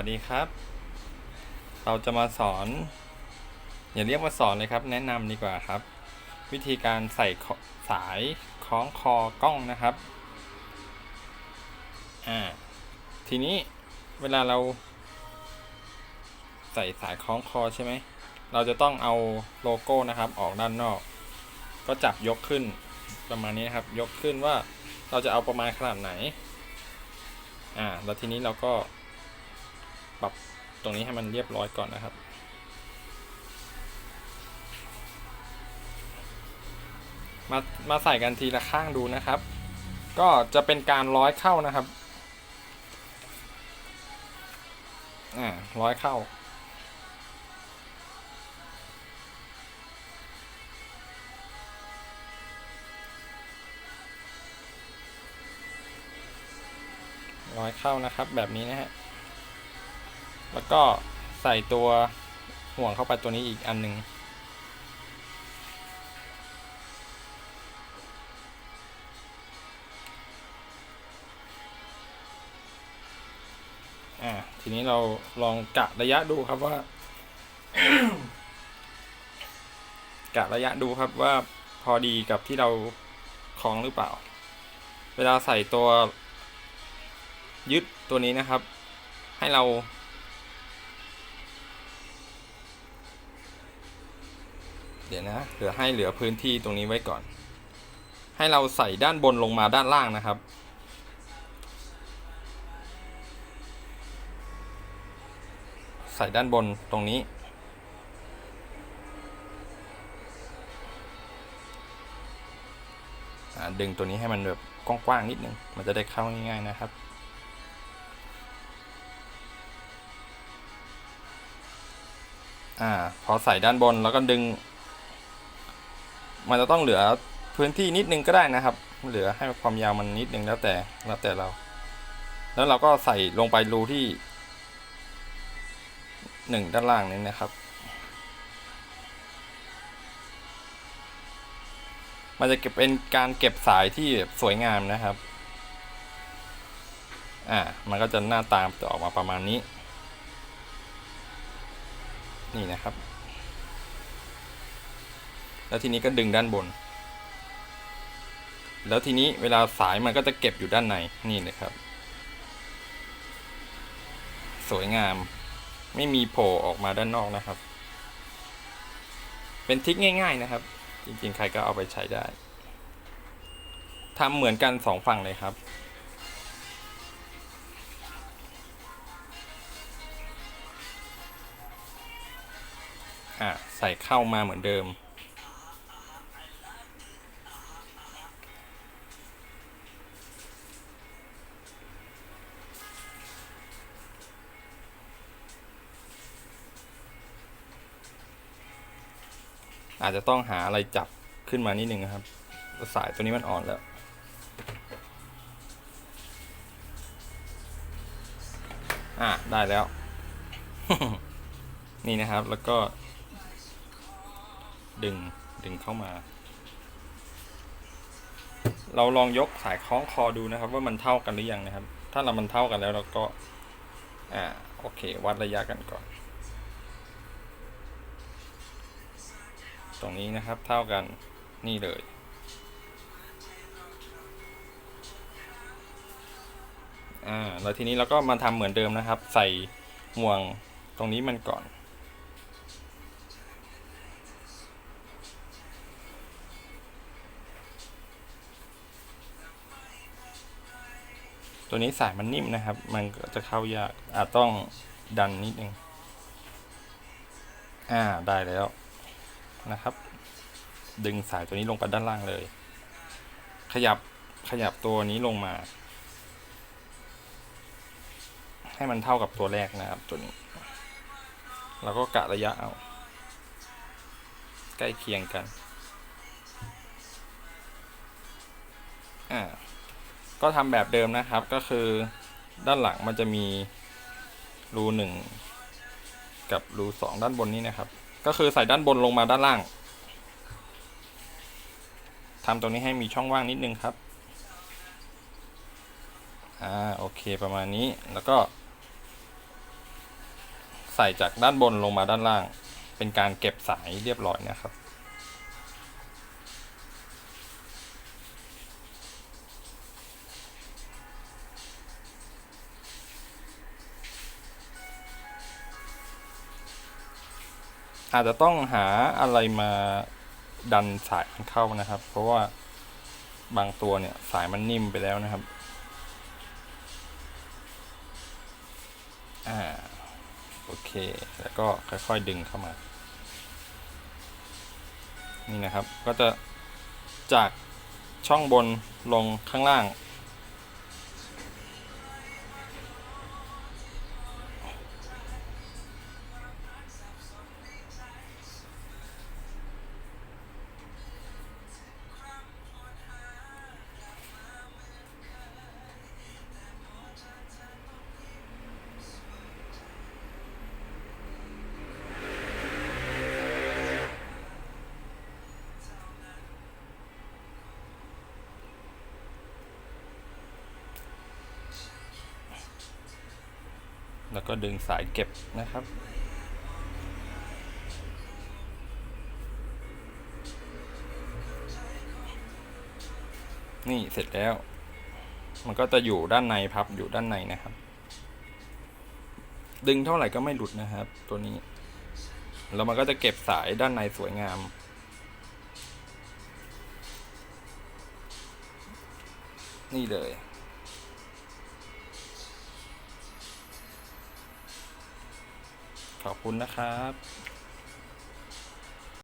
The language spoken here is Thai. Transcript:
วัสดีครับ เราจะมาสอน อย่าเรียกว่าสอนเลยครับ แนะนำดีกว่าครับ วิธีการใส่สายคล้องคอกล้องนะครับอ่าทีนี้เวลาเรา ใส่สายคล้องคอใช่ไหมเราจะต้องเอาโลโก้นะครับ ออกด้านนอก ก็จับยกขึ้นประมาณนี้นครับ ยกขึ้นว่าเราจะเอาประมาณขนาดไหนอ่าแล้วทีนี้เราก็ ปรับตรงนี้ให้มันเรียบร้อยก่อนนะครับ มามาใส่กันทีละข้างดูนะครับ ก็จะเป็นการร้อยเข้านะครับอ่าร้อยเข้าร้อยเข้านะครับแบบนี้นะฮะ แล้วก็ใส่ตัวห่วงเข้าไปตัวนี้อีกอันหนึ่งอ่าทีนี้เราลองกะระยะดูครับว่ากะระยะดูครับว่าพอดีกับที่เราคล้องหรือเปล่า เวลาใส่ตัวยึดตัวนี้นะครับ ให้เรา เดี๋ยวนะเหลือให้เหลือพื้นที่ตรงนี้ไว้ก่อน ให้เราใส่ด้านบนลงมาด้านล่างนะครับ ใส่ด้านบนตรงนี้ดึงตัวนี้ให้มันแบบกว้างๆนิดนึง มันจะได้เข้าง่ายๆนะครับ อ่า พอใส่ด้านบนแล้วก็ดึง มันจะต้องเหลือพื้นที่นิดนึงก็ได้นะครับ เหลือให้ความยาวมันนิดนึงแล้วแต่แล้วแต่เรา แล้วเราก็ใส่ลงไปรูที่หนึ่งด้านล่างนี้นะครับ มันจะเก็บเป็นการเก็บสายที่สวยงามนะครับ อ่า มันก็จะหน้าตามจะออกมาประมาณนี้ นี่นะครับ แล้วทีนี้ก็ดึงด้านบน แล้วทีนี้เวลาสายมันก็จะเก็บอยู่ด้านในนี่เลยครับ สวยงาม ไม่มีโผล่ออกมาด้านนอกนะครับ เป็นทริคง่าย ๆนะครับ จริงๆใครก็เอาไปใช้ได้ทำเหมือนกันสองฝั่งเลยครับอะใส่เข้ามาเหมือนเดิม อาจจะต้องหาอะไรจับขึ้นมานิดนึงนะครับ สายตัวนี้มันอ่อนแล้วอะได้แล้ว นี่นะครับแล้วก็ ดึงดึงเข้ามา เราลองยกสายคล้องคอดูนะครับ ว่ามันเท่ากันหรือยังนะครับ ถ้าเรามันเท่ากันแล้วเราก็ อ่าโอเค วัดระยะกันก่อน ตรงนี้นะครับเท่ากันนี่เลย อ่า แล้วทีนี้เราก็มาทำเหมือนเดิมนะครับ ใส่ห่วงตรงนี้มันก่อน ตัวนี้สายมันนิ่มนะครับ มันก็จะเข้ายากอาจต้องดันนิดนึง อ่า ได้แล้ว นะครับ ดึงสายตัวนี้ลงไปด้านล่างเลย ขยับขยับตัวนี้ลงมา ให้มันเท่ากับตัวแรกนะครับตัวนี้แล้วก็กะระยะเอา ใกล้เคียงกันอ่าก็ทำแบบเดิมนะครับก็คือด้านหลังมันจะมีรูหนึ่งกับรูสองด้านบนนี้นะครับ ก็คือใส่ด้านบนลงมาด้านล่างทำตรงนี้ให้มีช่องว่างนิดนึงครับ อ่า โอเค ประมาณนี้ แล้วก็ ใส่จากด้านบนลงมาด้านล่าง เป็นการเก็บสายเรียบร้อยนะครับ อาจจะต้องหาอะไรมาดันสายมันเข้านะครับ เพราะว่าบางตัวเนี่ยสายมันนิ่มไปแล้วนะครับ อ่า โอเค แล้วก็ค่อยๆดึงเข้ามา นี่นะครับ ก็จะจากช่องบนลงข้างล่าง แล้วก็ดึงสายเก็บนะครับ นี่เสร็จแล้ว มันก็จะอยู่ด้านในพับอยู่ด้านในนะครับ ดึงเท่าไหร่ก็ไม่หลุดนะครับ ตัวนี้ แล้วมันก็จะเก็บสายด้านในสวยงามนี่เลย ขอบคุณนะครับ